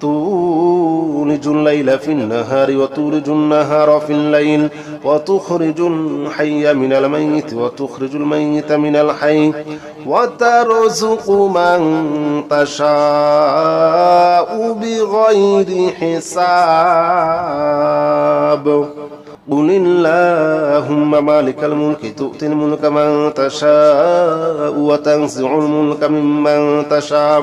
تولج الليل في النهار وتولج النهار في الليل وتخرج الحي من الميت وتخرج الميت من الحي وترزق من تشاء بغير حساب. قل اللهم مالك الملك تؤتي الملك من تشاء وتنزع الملك ممن تشاء.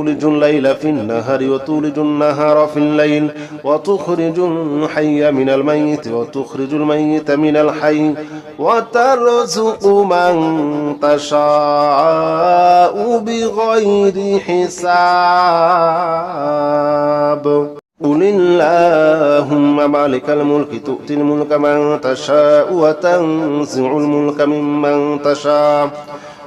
تولج الليل في النهار وتولج النهار في الليل وتخرج الحي من الميت وتخرج الميت من الحي وترزق من تشاء بغير حساب. قل اللهم مالك الملك تؤتي الملك من تشاء وتنزع الملك ممن تشاء.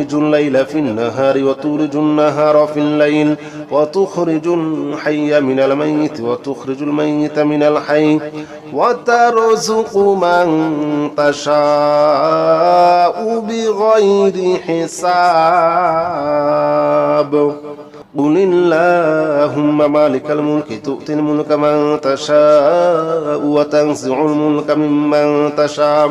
تولج الليل في النهار وتولج النهار في الليل وتخرج الحي من الميت وتخرج الميت من الحي وترزق من تشاء بغير حساب. قل اللهم مالك الملك تؤتي الملك من تشاء وتنزع الملك ممن تشاء.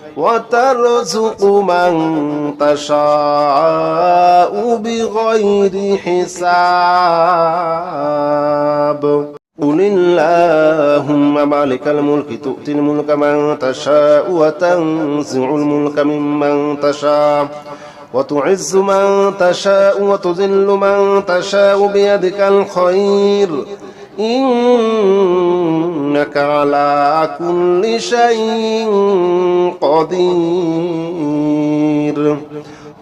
وترزق من تشاء بغير حساب. قل اللهم مالك الملك تؤتي الملك من تشاء وتنزع الملك ممن تشاء. وتعز من تشاء وتذل من تشاء بيدك الخير. إنك على كل شيء قدير.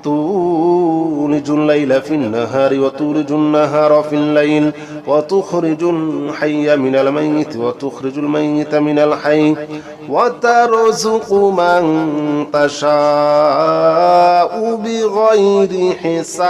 تولج الليل في النهار وتولج النهار في الليل وتخرج الحي من الميت وتخرج الميت من الحي وترزق من تشاء بغير حساب.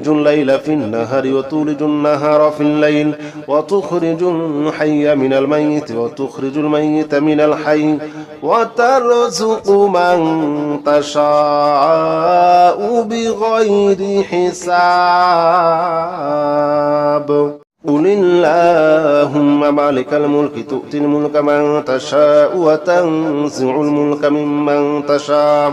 تولج الليل في النهار وتولج النهار في الليل وتخرج الحي من الميت وتخرج الميت من الحي وترزق من تشاء بغير حساب. قل اللهم مالك الملك تؤتي الملك من تشاء وتنزع الملك ممن تشاء.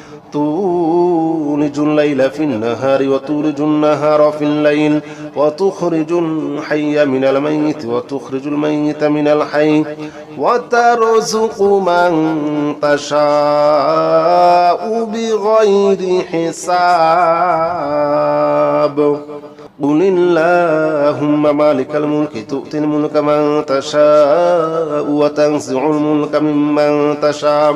تولج الليل في النهار وتولج النهار في الليل وتخرج الحي من الميت وتخرج الميت من الحي وترزق من تشاء بغير حساب. قل اللهم مالك الملك تؤتي الملك من تشاء وتنزع الملك ممن تشاء.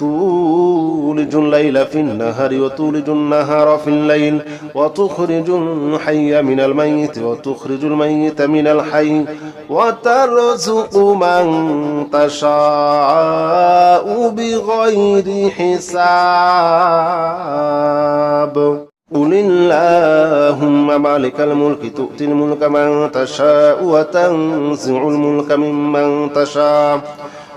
تولج الليل في النهار وتولج النهار في الليل وتخرج الحي من الميت وتخرج الميت من الحي وترزق من تشاء بغير حساب. قل اللهم مالك الملك تؤتي الملك من تشاء وتنزع الملك ممن تشاء.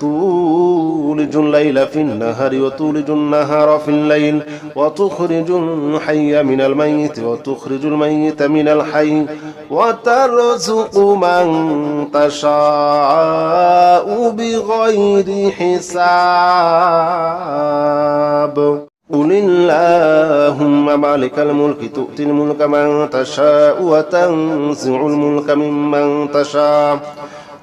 تولج الليل في النهار وتولج النهار في الليل وتخرج الحي من الميت وتخرج الميت من الحي وترزق من تشاء بغير حساب. قل اللهم مالك الملك تؤتي الملك من تشاء وتنزع الملك ممن تشاء.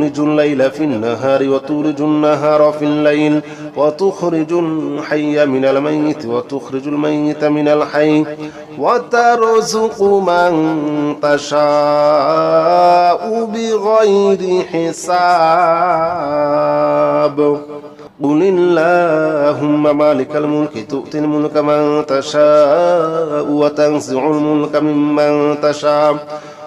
تولج الليل في النهار وتولج النهار في الليل وتخرج الحي من الميت وتخرج الميت من الحي وترزق من تشاء بغير حساب. قل اللهم مالك الملك تؤتي الملك من تشاء وتنزع الملك ممن تشاء.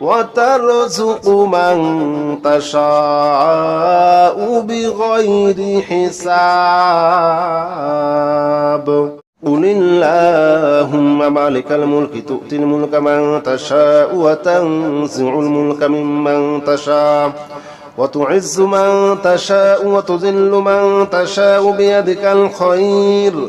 وترزق من تشاء بغير حساب. قل اللهم مالك الملك تؤتي الملك من تشاء وتنزع الملك ممن تشاء. وتعز من تشاء وتذل من تشاء بيدك الخير.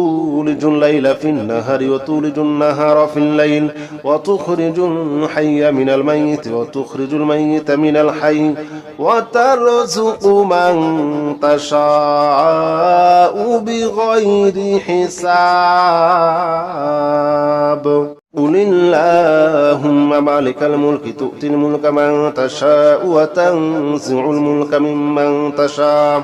تولج الليل في النهار وتولج النهار في الليل وتخرج الحي من الميت وتخرج الميت من الحي وترزق من تشاء بغير حساب. قل اللهم مالك الملك تؤتي الملك من تشاء وتنزع الملك ممن تشاء.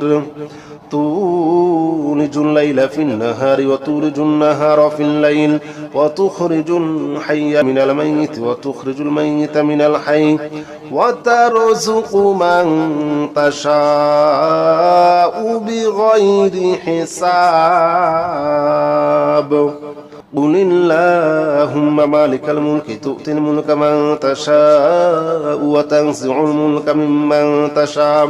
تولج الليل في النهار وتولج النهار في الليل وتخرج الحي من الميت وتخرج الميت من الحي وترزق من تشاء بغير حساب. قل اللهم مالك الملك تؤتي الملك من تشاء وتنزع الملك ممن تشاء.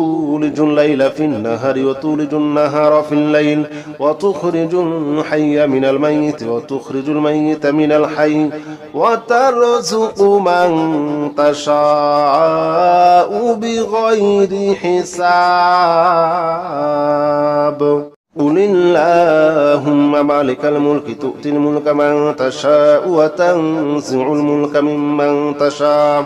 تولج الليل في النهار وتولج النهار في الليل وتخرج الحي من الميت وتخرج الميت من الحي وترزق من تشاء بغير حساب. قل اللهم مالك الملك تؤتي الملك من تشاء وتنزع الملك ممن تشاء.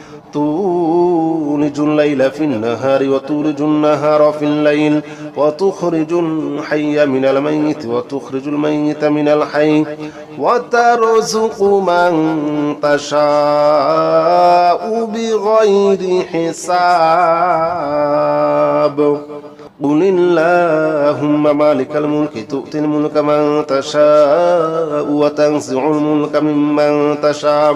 تولج الليل في النهار وتولج النهار في الليل وتخرج الحي من الميت وتخرج الميت من الحي وترزق من تشاء بغير حساب. قل اللهم مالك الملك تؤتي الملك من تشاء وتنزع الملك ممن تشاء.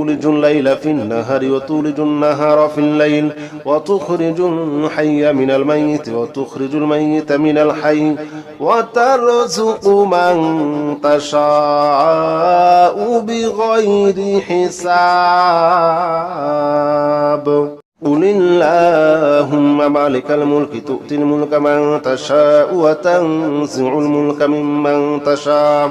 تولج الليل في النهار وتولج النهار في الليل وتخرج الحي من الميت وتخرج الميت من الحي وترزق من تشاء بغير حساب. قل اللهم مالك الملك تؤتي الملك من تشاء وتنزع الملك ممن تشاء.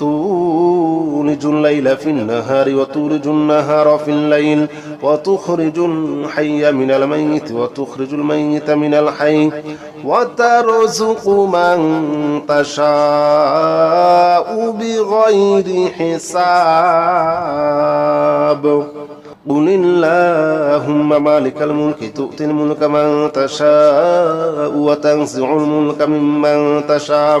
تولج الليل في النهار وتولج النهار في الليل وتخرج الحي من الميت وتخرج الميت من الحي. وترزق من تشاء بغير حساب. قل اللهم مالك الملك تؤتي الملك من تشاء وتنزع الملك ممن تشاء.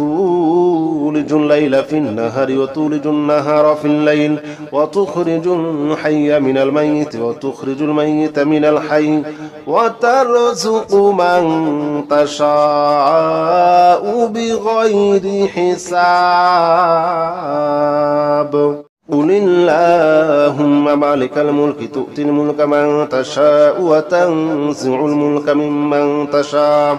تولج الليل في النهار وتولج النهار في الليل وتخرج الحي من الميت وتخرج الميت من الحي وترزق من تشاء بغير حساب. قل اللهم مالك الملك تؤتي الملك من تشاء وتنزع الملك ممن تشاء.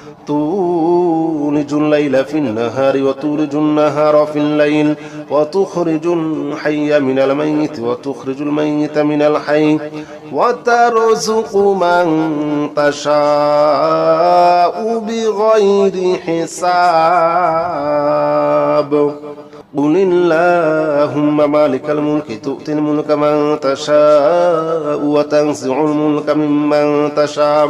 تولج الليل في النهار وتولج النهار في الليل وتخرج الحي من الميت وتخرج الميت من الحي وترزق من تشاء بغير حساب. قل اللهم مالك الملك تؤتي الملك من تشاء وتنزع الملك ممن تشاء.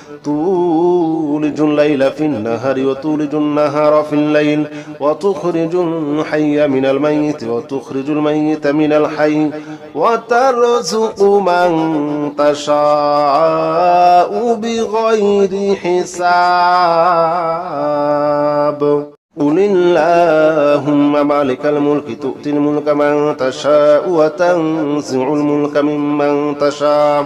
تولج الليل في النهار وتولج النهار في الليل وتخرج الحي من الميت وتخرج الميت من الحي وترزق من تشاء بغير حساب. قل اللهم مالك الملك تؤتي الملك من تشاء وتنزع الملك ممن تشاء.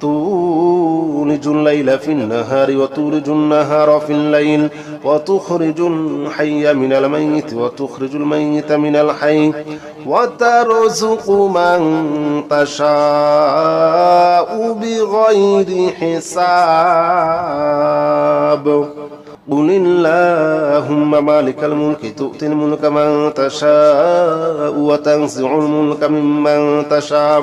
تولج الليل في النهار وتولج النهار في الليل وتخرج الحي من الميت وتخرج الميت من الحي وترزق من تشاء بغير حساب. قل اللهم مالك الملك تؤتي الملك من تشاء وتنزع الملك ممن تشاء.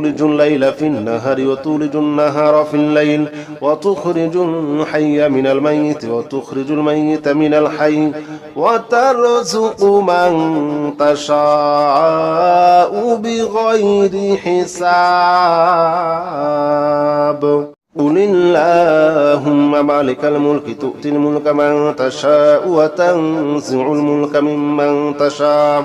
تولج الليل في النهار وتولج النهار في الليل وتخرج الحي من الميت وتخرج الميت من الحي وترزق من تشاء بغير حساب. قل اللهم مالك الملك تؤتي الملك من تشاء وتنزع الملك ممن تشاء.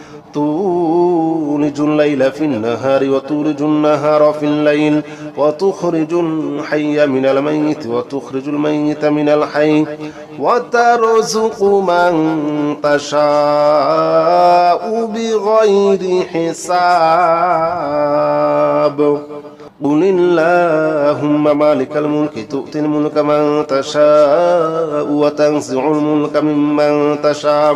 تولج الليل في النهار وتولج النهار في الليل وتخرج الحي من الميت وتخرج الميت من الحي وترزق من تشاء بغير حساب. قل اللهم مالك الملك تؤتي الملك من تشاء وتنزع الملك ممن تشاء.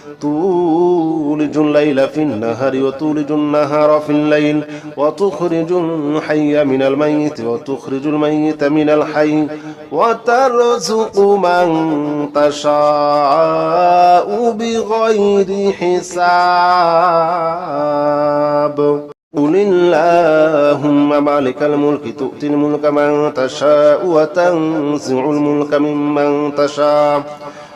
تولج الليل في النهار وتولج النهار في الليل وتخرج الحي من الميت وتخرج الميت من الحي وترزق من تشاء بغير حساب. قل اللهم مالك الملك تؤتي الملك من تشاء وتنزع الملك ممن تشاء.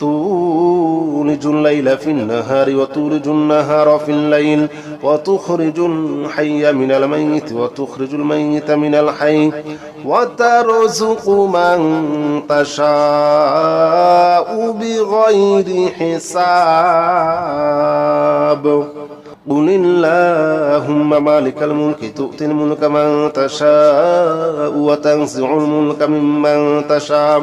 تولج الليل في النهار وتولج النهار في الليل وتخرج الحي من الميت وتخرج الميت من الحي. وترزق من تشاء بغير حساب. قل اللهم مالك الملك تؤتي الملك من تشاء وتنزع الملك ممن تشاء.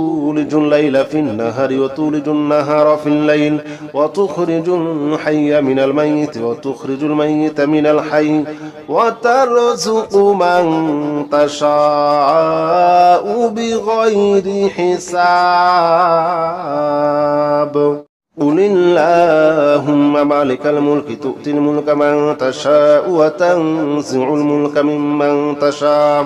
تولج الليل في النهار وتولج النهار في الليل وتخرج الحي من الميت وتخرج الميت من الحي وترزق من تشاء بغير حساب. قل اللهم مالك الملك تؤتي الملك من تشاء وتنزع الملك ممن تشاء.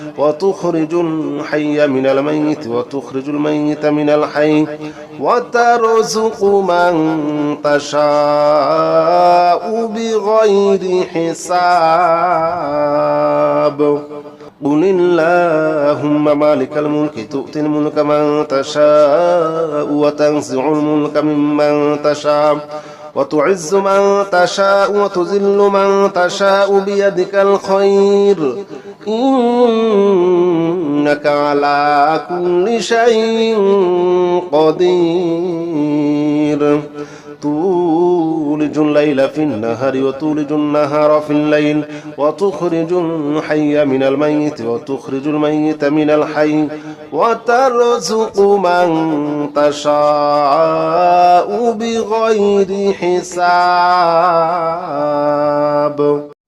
وتخرج الحي من الميت وتخرج الميت من الحي وترزق من تشاء بغير حساب. قل اللهم مالك الملك تؤتي الملك من تشاء وتنزع الملك ممن تشاء وتعز من تشاء وتذل من تشاء بيدك الخير. إنك على كل شيء قدير. تولج الليل في النهار وتولج النهار في الليل وتخرج الحي من الميت وتخرج الميت من الحي وترزق من تشاء بغير حساب.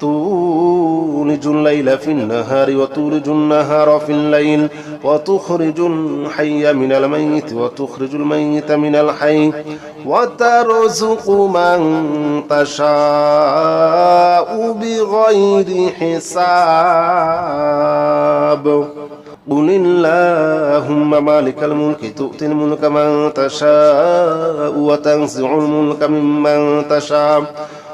تولج الليل في النهار وتولج النهار في الليل وتخرج الحي من الميت وتخرج الميت من الحي. وترزق من تشاء بغير حساب. قل اللهم مالك الملك تؤتي الملك من تشاء وتنزع الملك ممن تشاء.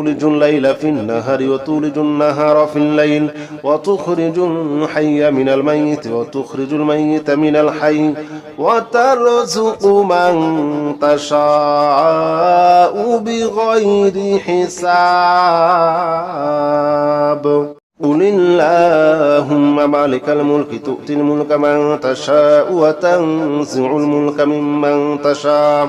تولج الليل في النهار وتولج النهار في الليل وتخرج الحي من الميت وتخرج الميت من الحي وترزق من تشاء بغير حساب. قل اللهم مالك الملك تؤتي الملك من تشاء وتنزع الملك ممن تشاء.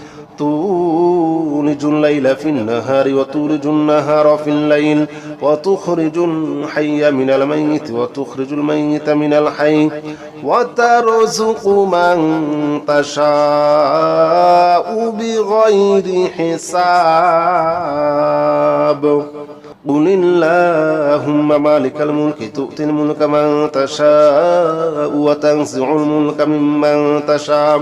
تولج الليل في النهار وتولج النهار في الليل وتخرج الحي من الميت وتخرج الميت من الحي. وترزق من تشاء بغير حساب. قل اللهم مالك الملك تؤتي الملك من تشاء وتنزع الملك ممن تشاء.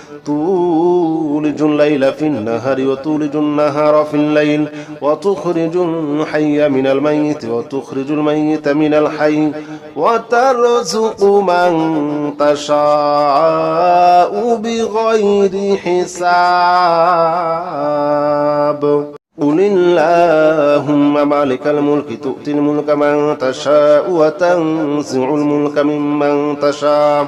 تولج الليل في النهار وتولج النهار في الليل وتخرج الحي من الميت وتخرج الميت من الحي وترزق من تشاء بغير حساب. قل اللهم مالك الملك تؤتي الملك من تشاء وتنزع الملك ممن تشاء.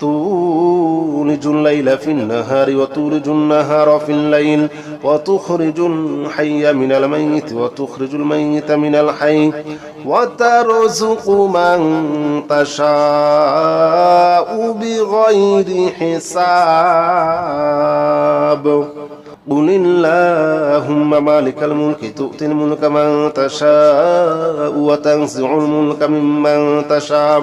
تولج الليل في النهار وتولج النهار في الليل وتخرج الحي من الميت وتخرج الميت من الحي وترزق من تشاء بغير حساب. قل اللهم مالك الملك تؤتي الملك من تشاء وتنزع الملك ممن تشاء.